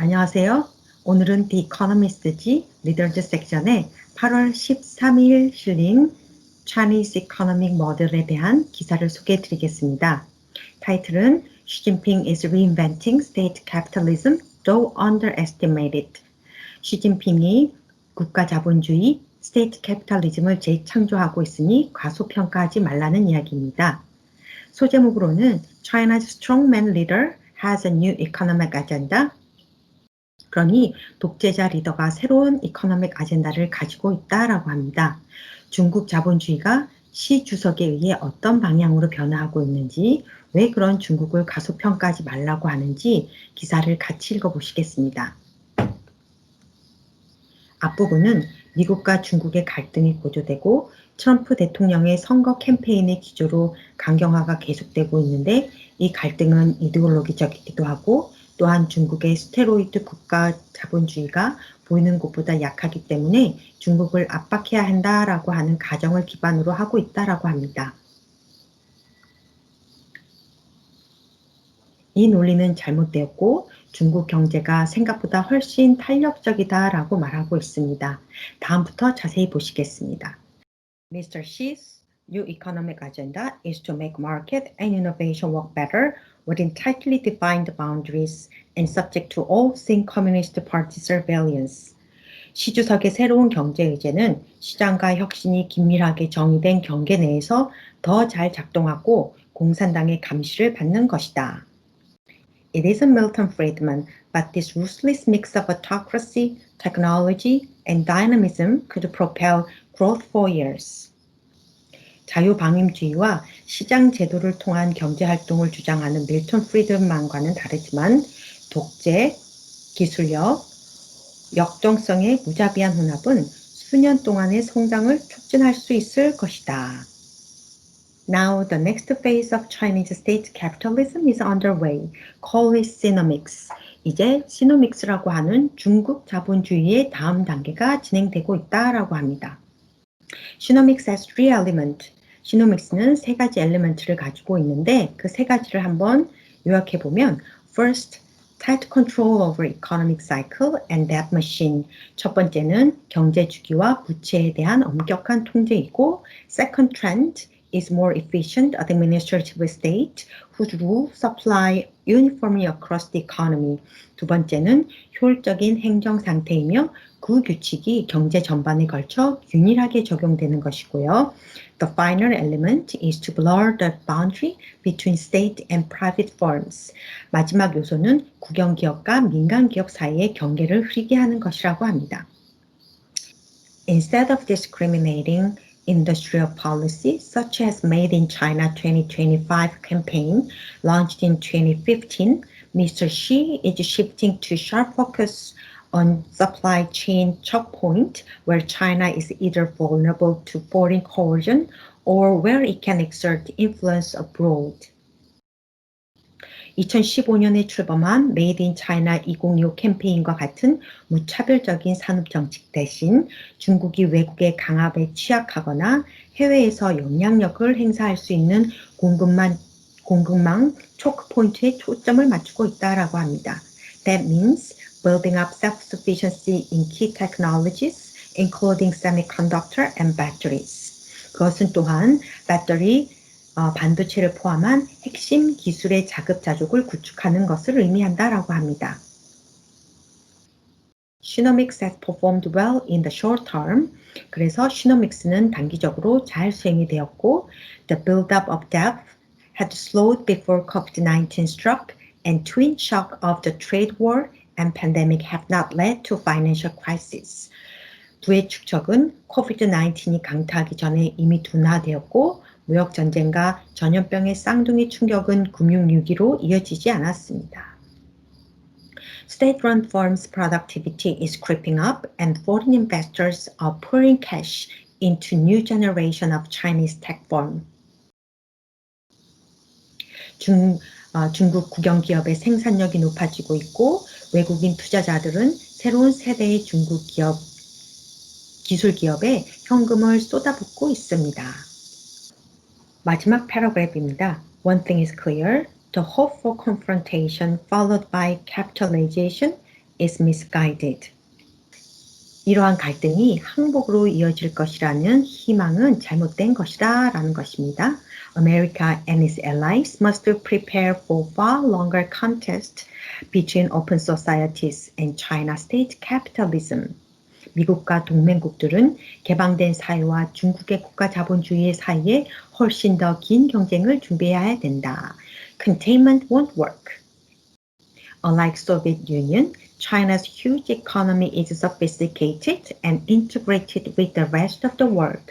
안녕하세요. 오늘은 The Economist지 리더즈 섹션에 8월 13일 실린 Chinese Economic Model에 대한 기사를 소개해 드리겠습니다. 타이틀은 Xi Jinping is reinventing state capitalism, though underestimated. 시진핑이 국가 자본주의, 스테이트 캐피탈리즘을 재창조하고 있으니 과소평가하지 말라는 이야기입니다. 소제목으로는 China's strongman leader has a new economic agenda. 그러니 독재자 리더가 새로운 이코노믹 아젠다를 가지고 있다라고 합니다. 중국 자본주의가 시 주석에 의해 어떤 방향으로 변화하고 있는지, 왜 그런 중국을 가소평가하지 말라고 하는지 기사를 같이 읽어보시겠습니다. 앞부분은 미국과 중국의 갈등이 고조되고 트럼프 대통령의 선거 캠페인의 기조로 강경화가 계속되고 있는데 이 갈등은 이데올로기적이기도 하고 또한 중국의 스테로이드 국가 자본주의가 보이는 곳보다 약하기 때문에 중국을 압박해야 한다라고 하는 가정을 기반으로 하고 있다라고 합니다. 이 논리는 잘못되었고 중국 경제가 생각보다 훨씬 탄력적이다라고 말하고 있습니다. 다음부터 자세히 보시겠습니다. Mr. Xi's new economic agenda is to make market and innovation work better within tightly defined boundaries and subject to all thin Communist Party surveillance. 시 주석의 새로운 경제 의제는 시장과 혁신이 긴밀하게 정의된 경계 내에서 더 잘 작동하고 공산당의 감시를 받는 것이다. It isn't Milton Friedman, but this ruthless mix of autocracy, technology, and dynamism could propel growth for years. 자유방임주의와 시장 제도를 통한 경제 활동을 주장하는 밀턴 프리드만과는 다르지만 독재, 기술력, 역정성의 무자비한 혼합은 수년 동안의 성장을 촉진할 수 있을 것이다. Now the next phase of Chinese state capitalism is underway. Call it Sinomics. 이제 시노믹스라고 하는 중국 자본주의의 다음 단계가 진행되고 있다라고 합니다. 시노믹스 has three elements. 시노믹스는 세 가지 엘리먼트를 가지고 있는데 그 세 가지를 한번 요약해 보면 first tight control over economic cycle and debt machine. 첫 번째는 경제 주기와 부채에 대한 엄격한 통제이고 second trend is more efficient administrative state whose rules apply uniformly across the economy. 두 번째는 효율적인 행정 상태이며 그 규칙이 경제 전반에 걸쳐 균일하게 적용되는 것이고요. The final element is to blur the boundary between state and private firms. 마지막 요소는 국영 기업과 민간 기업 사이의 경계를 흐리게 하는 것이라고 합니다. Instead of discriminating industrial policy, such as Made in China 2025 campaign launched in 2015, Mr. Xi is shifting to sharp focus on supply chain choke point, where China is either vulnerable to foreign coercion or where it can exert influence abroad. 2015년에 출범한 메이드 인 차이나 2025 캠페인과 같은 무차별적인 산업 정책 대신 중국이 외국의 강압에 취약하거나 해외에서 영향력을 행사할 수 있는 공급망, 공급망 초크 포인트에 초점을 맞추고 있다라고 합니다. That means building up self-sufficiency in key technologies, including semiconductor and batteries. 그것은 또한 배터리, 어, 반도체를 포함한 핵심 기술의 자급자족을 구축하는 것을 의미한다라고 합니다. Shinomics has performed well in the short term. 그래서 Shinomics는 단기적으로 잘 수행이 되었고, the build-up of debt had slowed before COVID-19 struck, and twin shock of the trade war and pandemic have not led to financial crisis. 부의 축적은 COVID-19이 강타하기 전에 이미 둔화되었고 무역 전쟁과 전염병의 쌍둥이 충격은 금융위기로 이어지지 않았습니다. State-run firms' productivity is creeping up and foreign investors are pouring cash into new generation of Chinese tech firm. 중, 어, 중국 국영 기업의 생산력이 높아지고 있고 외국인 투자자들은 새로운 세대의 중국 기업 기술 기업에 현금을 쏟아붓고 있습니다. 마지막 패러그래프입니다. One thing is clear. The hope for confrontation followed by capitalization is misguided. 이러한 갈등이 항복으로 이어질 것이라는 희망은 잘못된 것이다 라는 것입니다. America and its allies must prepare for far longer contest between open societies and China state capitalism. 미국과 동맹국들은 개방된 사회와 중국의 국가 자본주의 사이에 훨씬 더 긴 경쟁을 준비해야 된다. Containment won't work. Unlike Soviet Union, China's huge economy is sophisticated and integrated with the rest of the world.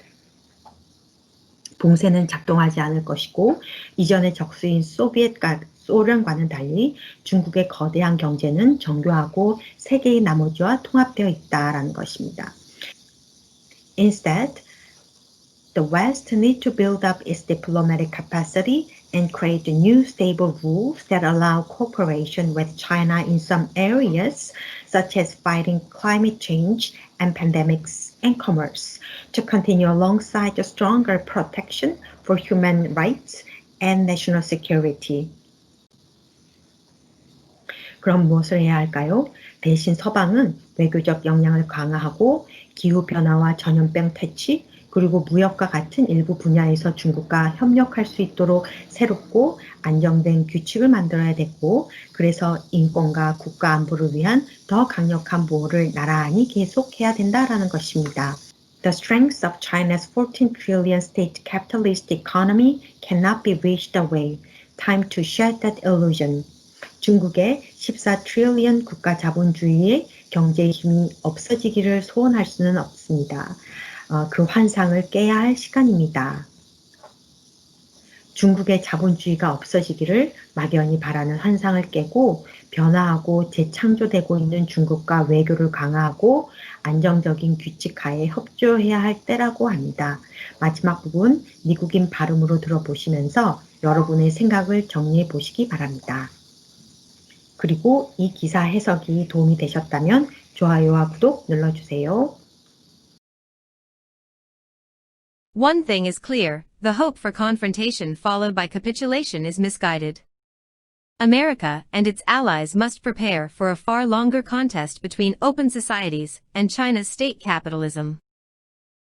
봉쇄는 작동하지 않을 것이고 이전의 적수인 소비엣과 소련과는 달리 중국의 거대한 경제는 정교하고 세계의 나머지와 통합되어 있다라는 것입니다. Instead, the West need to build up its diplomatic capacity and create new stable rules that allow cooperation with China in some areas, such as fighting climate change and pandemics and commerce, to continue alongside the stronger protection for human rights and national security. 그럼 무엇을 해야 할까요? 대신 서방은 외교적 역량을 강화하고 기후변화와 전염병 퇴치, 그리고 무역과 같은 일부 분야에서 중국과 협력할 수 있도록 새롭고 안정된 규칙을 만들어야 되고 그래서 인권과 국가 안보를 위한 더 강력한 보호를 나란히 계속해야 된다라는 것입니다. The strength of China's 14 trillion state capitalist economy cannot be wished away. Time to shed that illusion. 중국의 14 트릴리언 국가 자본주의의 경제 힘이 없어지기를 소원할 수는 없습니다. 어, 그 환상을 깨야 할 시간입니다. 중국의 자본주의가 없어지기를 막연히 바라는 환상을 깨고 변화하고 재창조되고 있는 중국과 외교를 강화하고 안정적인 규칙 하에 협조해야 할 때라고 합니다. 마지막 부분 미국인 발음으로 들어보시면서 여러분의 생각을 정리해 보시기 바랍니다. 그리고 이 기사 해석이 도움이 되셨다면 좋아요와 구독 눌러주세요. One thing is clear, the hope for confrontation followed by capitulation is misguided. America and its allies must prepare for a far longer contest between open societies and China's state capitalism.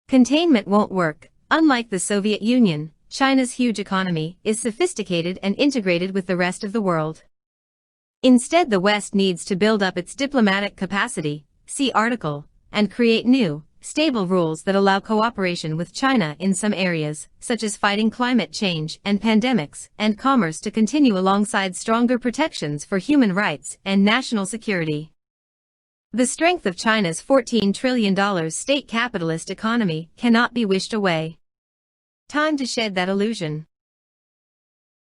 Containment won't work, unlike the Soviet Union, China's huge economy is sophisticated and integrated with the rest of the world. Instead the West needs to build up its diplomatic capacity, see article, and create new, stable rules that allow cooperation with China in some areas, such as fighting climate change and pandemics, and commerce to continue alongside stronger protections for human rights and national security. The strength of China's $14 trillion state capitalist economy cannot be wished away. Time to shed that illusion.